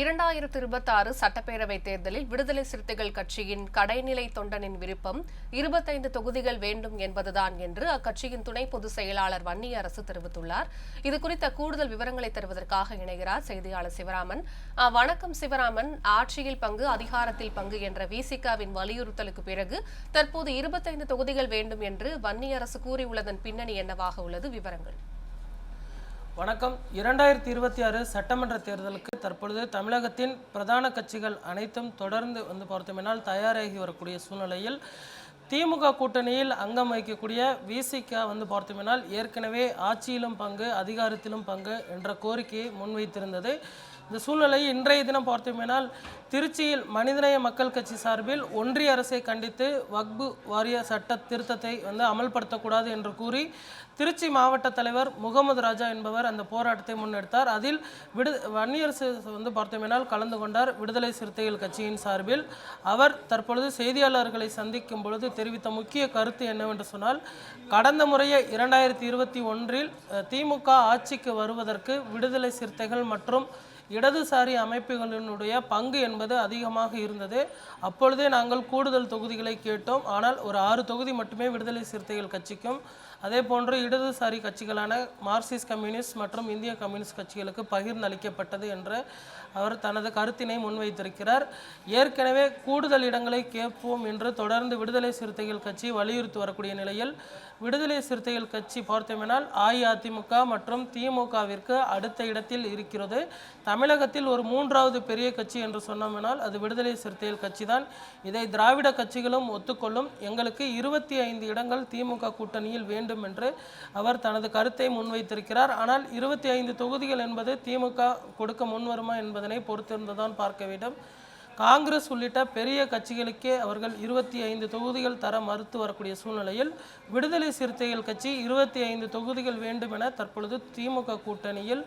இரண்டாயிரத்து இருபத்தாறு சட்டப்பேரவை தேர்தலில் விடுதலை சிறுத்தைகள் கட்சியின் கடைநிலை தொண்டனின் விருப்பம் இருபத்தைந்து தொகுதிகள் வேண்டும் என்பதுதான் என்று அக்கட்சியின் துணை பொதுச் செயலாளர் வன்னியரசு தெரிவித்துள்ளார். இது குறித்த கூடுதல் விவரங்களை தருவதற்காக இணைகிறார் செய்தியாளர் சிவராமன். வணக்கம் சிவராமன். ஆட்சியில் பங்கு அதிகாரத்தில் பங்கு என்ற விசிகாவின் வலியுறுத்தலுக்கு பிறகு தற்போது இருபத்தைந்து தொகுதிகள் வேண்டும் என்று வன்னியரசு கூறியுள்ளதன் பின்னணி என்னவாக உள்ளது? விவரங்கள். வணக்கம். இரண்டாயிரத்தி இருபத்தி ஆறு சட்டமன்ற தேர்தலுக்கு தற்பொழுது தமிழகத்தின் பிரதான கட்சிகள் அனைத்தும் தொடர்ந்து வந்து பார்த்தோம்னால் தயாராகி வரக்கூடிய சூழ்நிலையில் திமுக கூட்டணியில் அங்கம் வகிக்கக்கூடிய விசிக வந்து பார்த்தோம்னால் ஏற்கனவே ஆட்சியிலும் பங்கு அதிகாரத்திலும் பங்கு என்ற கோரிக்கையை முன்வைத்திருந்தது. இந்த சூழ்நிலையை இன்றைய தினம் பார்த்தோமேனால் திருச்சியில் மனிதநேய மக்கள் கட்சி சார்பில் ஒன்றிய அரசை கண்டித்து வக்பு வாரிய சட்ட திருத்தத்தை வந்து அமல்படுத்தக்கூடாது என்று கூறி திருச்சி மாவட்ட தலைவர் முகமது ராஜா என்பவர் அந்த போராட்டத்தை முன்னெடுத்தார். அதில் விடு வன்னியரசு வந்து பார்த்தோமேனால் கலந்து கொண்டார். விடுதலை சிறுத்தைகள் கட்சியின் சார்பில் அவர் தற்பொழுது செய்தியாளர்களை சந்திக்கும் பொழுது தெரிவித்த முக்கிய கருத்து என்னவென்று சொன்னால் கடந்த முறையே இரண்டாயிரத்தி இருபத்தி ஒன்றில் திமுக ஆட்சிக்கு வருவதற்கு விடுதலை சிறுத்தைகள் மற்றும் இடதுசாரி அமைப்புகளினுடைய பங்கு என்பது அதிகமாக இருந்தது. அப்பொழுதே நாங்கள் கூடுதல் தொகுதிகளை கேட்டோம். ஆனால் ஒரு ஆறு தொகுதி மட்டுமே விடுதலை சிறுத்தைகள் கட்சிக்கும் அதே போன்று இடதுசாரி கட்சிகளான மார்க்சிஸ்ட் கம்யூனிஸ்ட் மற்றும் இந்திய கம்யூனிஸ்ட் கட்சிகளுக்கு பகிர்ந்தளிக்கப்பட்டது என்று அவர் தனது கருத்தினை முன்வைத்திருக்கிறார். ஏற்கனவே கூடுதல் இடங்களை கேட்போம் என்று தொடர்ந்து விடுதலை சிறுத்தைகள் கட்சி வலியுறுத்தி வரக்கூடிய நிலையில் விடுதலை சிறுத்தைகள் கட்சி பார்த்தோமேனால் அஇஅதிமுக மற்றும் திமுகவிற்கு அடுத்த இடத்தில் இருக்கிறது. தமிழகத்தில் ஒரு மூன்றாவது பெரிய கட்சி என்று சொன்னோமேனால் அது விடுதலை சிறுத்தைகள் கட்சி தான் இதை திராவிட கட்சிகளும் ஒத்துக்கொள்ளும். எங்களுக்கு இருபத்தி ஐந்து இடங்கள் திமுக கூட்டணியில் வேண்டும் என்று அவர் தனது கருத்தை முன்வைத்திருக்கிறார். ஆனால் இருபத்தி ஐந்து தொகுதிகள் என்பது திமுக கொடுக்க முன்வருமா என்பதனை பொறுத்திருந்துதான் பார்க்க வேண்டும். காங்கிரஸ் உள்ளிட்ட பெரிய கட்சிகளுக்கே அவர்கள் இருபத்தி ஐந்து தொகுதிகள் தர மறுத்து வரக்கூடிய சூழ்நிலையில் விடுதலை சிறுத்தைகள் கட்சி இருபத்தி ஐந்து தொகுதிகள் வேண்டும் என தற்பொழுது திமுக கூட்டணியில்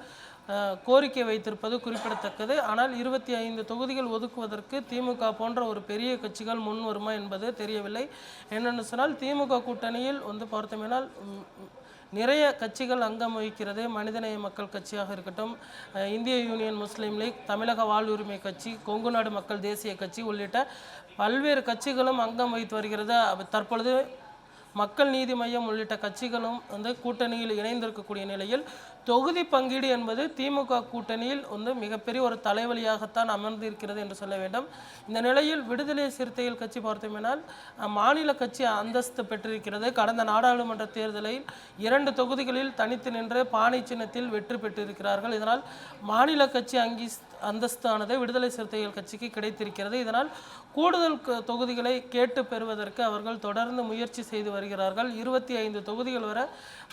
கோரிக்கை வைத்திருப்பது குறிப்பிடத்தக்கது. ஆனால் இருபத்தி ஐந்து தொகுதிகள் ஒதுக்குவதற்கு திமுக போன்ற ஒரு பெரிய கட்சிகள் முன் வருமா என்பது தெரியவில்லை. என்னென்னு சொன்னால் திமுக கூட்டணியில் வந்து பார்த்தோமேனால் நிறைய கட்சிகள் அங்கம் வகிக்கிறது. மனிதநேய மக்கள் கட்சியாக இருக்கட்டும் இந்திய யூனியன் முஸ்லீம் லீக் தமிழக வாழ்வுரிமை கட்சி கொங்கு நாடு மக்கள் தேசிய கட்சி உள்ளிட்ட பல்வேறு கட்சிகளும் அங்கம் வகித்து வருகிறது. தற்பொழுது மக்கள் நீதி மையம் உள்ளிட்ட கட்சிகளும் வந்து கூட்டணியில் இணைந்திருக்கக்கூடிய நிலையில் தொகுதி பங்கீடு என்பது திமுக கூட்டணியில் வந்து மிகப்பெரிய ஒரு தலைவலியாகத்தான் அமர்ந்திருக்கிறது என்று சொல்ல வேண்டும். இந்த நிலையில் விடுதலை சிறுத்தைகள் கட்சி பார்த்தோமேனால் மாநில கட்சி அந்தஸ்து பெற்றிருக்கிறது. கடந்த நாடாளுமன்ற தேர்தலில் இரண்டு தொகுதிகளில் தனித்து நின்று பானை சின்னத்தில் வெற்றி பெற்றிருக்கிறார்கள். இதனால் மாநில கட்சி அங்கீஸ் அந்தஸ்தானது விடுதலை சிறுத்தைகள் கட்சிக்கு கிடைத்திருக்கிறது. இதனால் கூடுதல் தொகுதிகளை கேட்டு பெறுவதற்கு அவர்கள் தொடர்ந்து முயற்சி செய்து வருகிறார்கள். இருபத்தி ஐந்து தொகுதிகள் வரை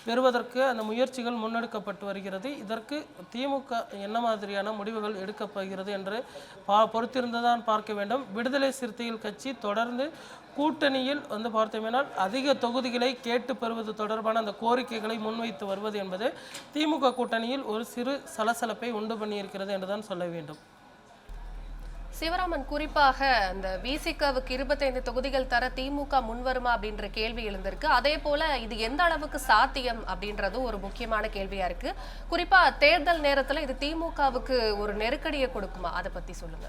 பெறுவதற்கு அந்த முயற்சிகள் முன்னெடுக்கப்பட்டு வருகிறது. இதற்கு திமுக என்ன மாதிரியான முடிவுகள் எடுக்கப்படுகிறது என்று பா பொறுத்திருந்துதான் பார்க்க வேண்டும். விடுதலை சிறுத்தைகள் கட்சி தொடர்ந்து கூட்டணியில் வந்து பார்த்தோமேனால் அதிக தொகுதிகளை கேட்டு பெறுவது தொடர்பான அந்த கோரிக்கைகளை முன்வைத்து வருவது என்பது திமுக கூட்டணியில் ஒரு சிறு சலசலப்பை உண்டு பண்ணியிருக்கிறது என்றுதான் சொல்ல வேண்டும். சிவராமன் குறிப்பாக அந்த விசிகவுக்கு இருபத்தைந்து தொகுதிகள் தர திமுக முன்வருமா அப்படின்ற கேள்வி எழுந்திருக்கு. அதே போல இது எந்த அளவுக்கு சாத்தியம் அப்படின்றதும் ஒரு முக்கியமான கேள்வியா இருக்கு. குறிப்பா தேர்தல் நேரத்துல இது திமுகவுக்கு ஒரு நெருக்கடியை கொடுக்குமா? அதை பத்தி சொல்லுங்க.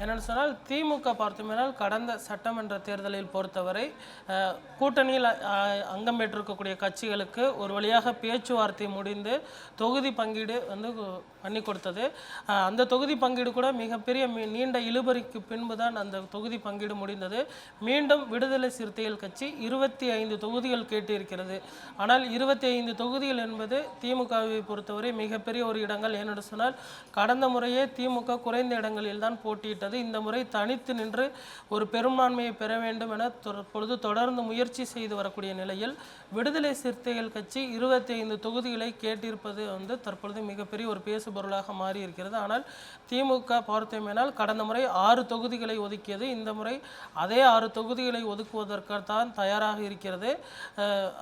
என்னென்னு சொன்னால் திமுக பார்த்தோம்னால் கடந்த சட்டமன்ற தேர்தலில் பொறுத்தவரை கூட்டணியில் அங்கம் பெற்றிருக்கக்கூடிய கட்சிகளுக்கு ஒரு வழியாக பேச்சுவார்த்தை முடிந்து தொகுதி பங்கீடு வந்து பண்ணி கொடுத்தது. அந்த தொகுதி பங்கீடு கூட மிகப்பெரிய நீண்ட இழுபறிக்கு பின்பு தான் அந்த தொகுதி பங்கீடு முடிந்தது. மீண்டும் விடுதலை சிறுத்தைகள் கட்சி இருபத்தி ஐந்து தொகுதிகள் கேட்டிருக்கிறது. ஆனால் இருபத்தி ஐந்து தொகுதிகள் என்பது திமுகவை பொறுத்தவரை மிகப்பெரிய ஒரு இடங்கள். ஏனென்று சொன்னால் கடந்த முறையே திமுக குறைந்த இடங்களில் தான் போட்டியிட்டது. இந்த முறை தனித்து நின்று ஒரு பெரும்பான்மையை பெற வேண்டும் என தற்பொழுது தொடர்ந்து முயற்சி செய்து வரக்கூடிய நிலையில் விடுதலை சிறுத்தைகள் கட்சி இருபத்தி ஐந்து தொகுதிகளை கேட்டிருப்பது வந்து தற்பொழுது மிகப்பெரிய ஒரு பேசுபொருளாக மாறி இருக்கிறது ஆனால் திமுக பார்த்தோமேனால் கடந்த முறை ஆறு தொகுதிகளை ஒதுக்கியது. இந்த முறை அதே ஆறு தொகுதிகளை ஒதுக்குவதற்குத்தான் தயாராக இருக்கிறது.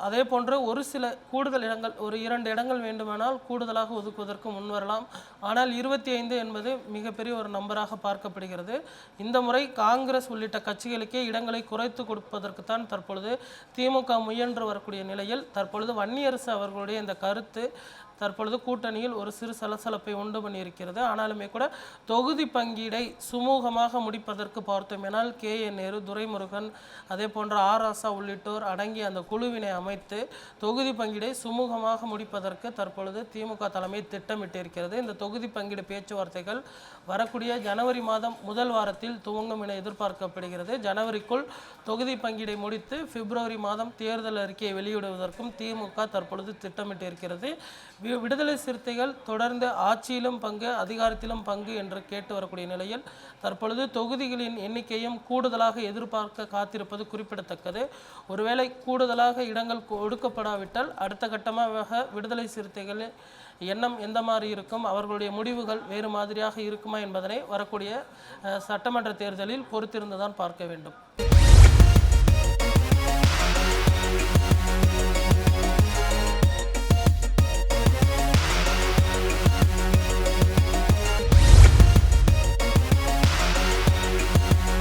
அதே போன்று ஒரு சில கூடுதல் இடங்கள் ஒரு இரண்டு இடங்கள் வேண்டுமானால் கூடுதலாக ஒதுக்குவதற்கு முன்வரலாம். ஆனால் இருபத்தி ஐந்து என்பது மிகப்பெரிய ஒரு நம்பராக பார்க்கப்படுகிறது. இந்த முறை காங்கிரஸ் உள்ளிட்ட கட்சிகளுக்கே இடங்களை குறைத்து கொடுப்பதற்குத்தான் தற்பொழுது திமுக முயன்று வரக்கூடிய நிலையில் தற்பொழுது வன்னியரசு அவர்களுடைய இந்த கருத்து தற்பொழுது கூட்டணியில் ஒரு சிறு சலசலப்பை உண்டு பண்ணியிருக்கிறது. ஆனாலுமே கூட தொகுதி பங்கீடை சுமூகமாக முடிப்பதற்கு பார்த்தோமேனால் கே. என். நேரு துரைமுருகன் அதே போன்ற ஆர். ஆசா உள்ளிட்டோர் அடங்கிய அந்த குழுவினை அமைத்து தொகுதி பங்கீடை சுமூகமாக முடிப்பதற்கு தற்பொழுது திமுக தலைமை திட்டமிட்டிருக்கிறது. இந்த தொகுதி பங்கீடு பேச்சுவார்த்தைகள் வரக்கூடிய ஜனவரி மாதம் முதல் வாரத்தில் துவங்கும் என எதிர்பார்க்கப்படுகிறது. ஜனவரிக்குள் தொகுதி பங்கீடை முடித்து பிப்ரவரி மாதம் தேர்தல் அறிக்கையை வெளியிடுவதற்கும் திமுக தற்பொழுது திட்டமிட்டிருக்கிறது. விடுதலை சிறுத்தைகள் தொடர்ந்து ஆட்சியிலும் பங்கு அதிகாரத்திலும் பங்கு என்று கேட்டு வரக்கூடிய நிலையில் தற்பொழுது தொகுதிகளின் எண்ணிக்கையும் கூடுதலாக எதிர்பார்க்க காத்திருப்பது குறிப்பிடத்தக்கது. ஒருவேளை கூடுதலாக இடங்கள் கொ- ஒடுக்கப்படாவிட்டால் அடுத்த கட்டமாக விடுதலை சிறுத்தைகளில் எண்ணம் எந்த மாதிரி இருக்கும்? அவர்களுடைய முடிவுகள் வேறு மாதிரியாக இருக்குமா என்பதனை வரக்கூடிய சட்டமன்ற தேர்தலில் பொறுத்திருந்துதான் பார்க்க வேண்டும்.